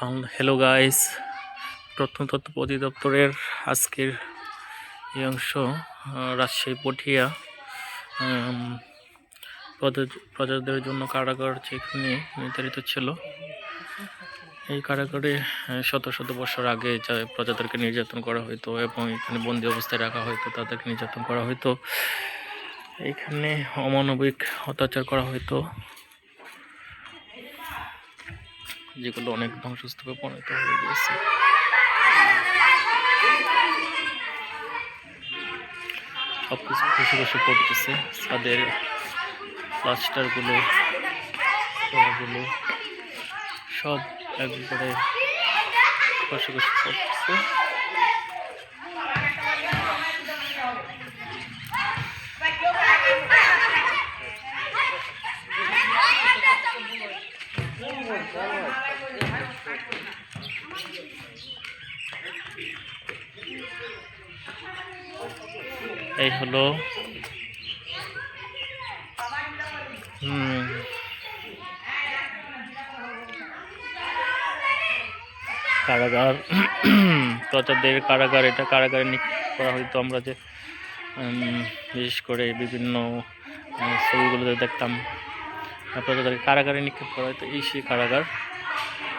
Hello guys প্রত্নতত্ত্ব অধিদপ্তরের আজকের এই অংশ রাজশাহী, পটিয়া। প্রজাদের জন্য কারাগার যেখানে নির্ধারিত ছিল, এই কারাগারে শত শত বছর আগে যা প্রজাদেরকে নির্যাতন করা হতো এবং এখানে বন্দি অবস্থায় রাখা হতো তাদেরকে নির্যাতন করা হতো এখানে অমানবিক অত্যাচার করা হতো যেগুলো অনেক ধ্বংসস্তূপে পরিণত হয়ে গিয়েছে। সব কিছু খসে খসে পড়তেছে। ছাদের প্লাস্টারগুলো গুলো সব একবারে খসে খসে পড়তেছে। এই হলো। কারাগার। প্রজাদের কারাগার, এটা কারাগারে করা হয়তো আমরা যে বিশেষ করে বিভিন্ন ছবিগুলোতে দেখতাম। প্রজাদেরকে কারাগারে নিক্ষেপ করা হয়তো এই সেই কারাগার।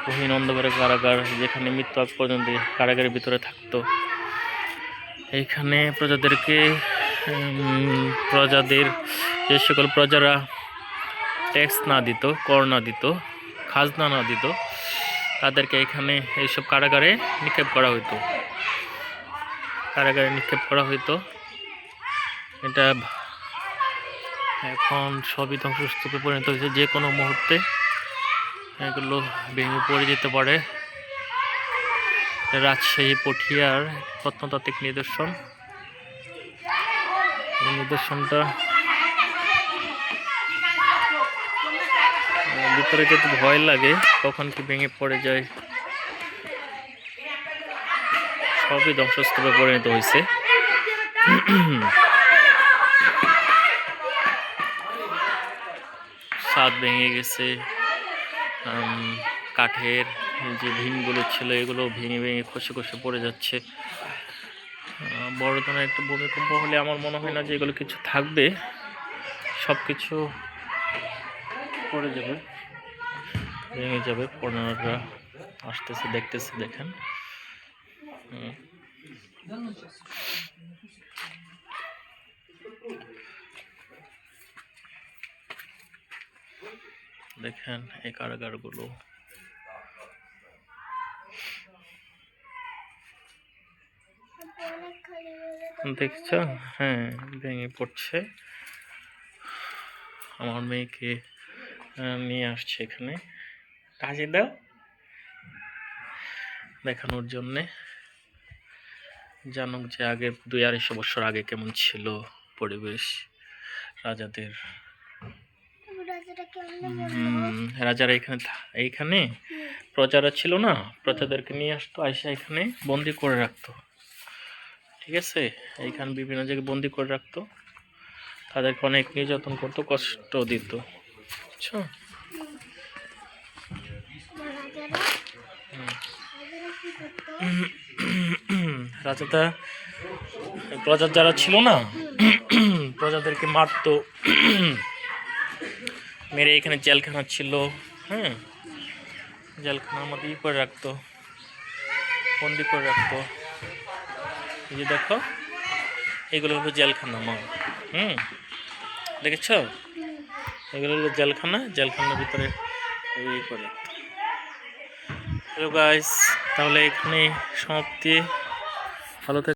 গহীন অন্ধকারের কারাগার, যেখানে মৃত্যু আগ পর্যন্ত কারাগারের ভিতরে থাকতো। এইখানে প্রজাদেরকে প্রজাদের যে সকল প্রজারা ট্যাক্স না দিত, কর না দিত, খাজনা না দিত, তাদেরকে এখানে এইসব কারাগারে নিক্ষেপ করা হতো কারাগারে নিক্ষেপ করা হতো এটা এখন সবই ধ্বংসস্তূপে পরিণত হয়েছে। যে কোনো মুহূর্তে এগুলো ভেঙে পড়ে যেতে পারে। রাজশাহী পটিয়ার প্রত্নতাত্ত্বিক নিদর্শন। নিদর্শনটা ভিতরে যেতে ভয় লাগে কখন কি ভেঙে পড়ে যায়? সবই ধ্বংসস্তূপে পরিণত হয়েছে। ছাদ ভেঙে গেছে কাঠের যে ভীমগুলো ছিল এগুলো ভেঙে ভেঙে খসে খসে পড়ে যাচ্ছে। বড় ধরনের একটা ভূমিকম্প হলে আমার মনে হয় না যে এগুলো কিছু থাকবে। সব কিছু পড়ে যাবে, ভেঙে যাবে। পনেরোটা আসতেছে, দেখতেছে, দেখেন। দেখেন, এই কারাগারগুলো। দেখছ? হ্যাঁ ভেঙে পড়ছে। আমার মেয়েকে নিয়ে আসছে এখানে। কাজে দাও। দেখানোর জন্যে। জানুক যে আগে দুই আড়াইশো বছর আগে কেমন ছিল পরিবেশ, রাজাদের রাজারা এখানে এইখানে প্রজারা ছিল না প্রজাদেরকে নিয়ে আসতো আইসা এখানে বন্দি করে রাখতো। ঠিক আছে? এইখানে বিভিন্ন জায়গায় বন্দি করে রাখতো। তাদেরকে অনেক নির্যাতন করতো কষ্ট দিত। বুঝছ? রাজাটা প্রজার যারা ছিল না প্রজাদেরকে মারতো। মেরে এখানে জেলখানা ছিল হ্যাঁ জেলখানার মধ্যে ই করে রাখতো বন্দি করে রাখতো এই যে দেখো এগুলো হলো জেলখানা মা হুম দেখেছ এগুলো হলো জেলখানা জেলখানার ভিতরে এই করে হ্যালো গাইস তাহলে এখানে সমাপ্তি ভালো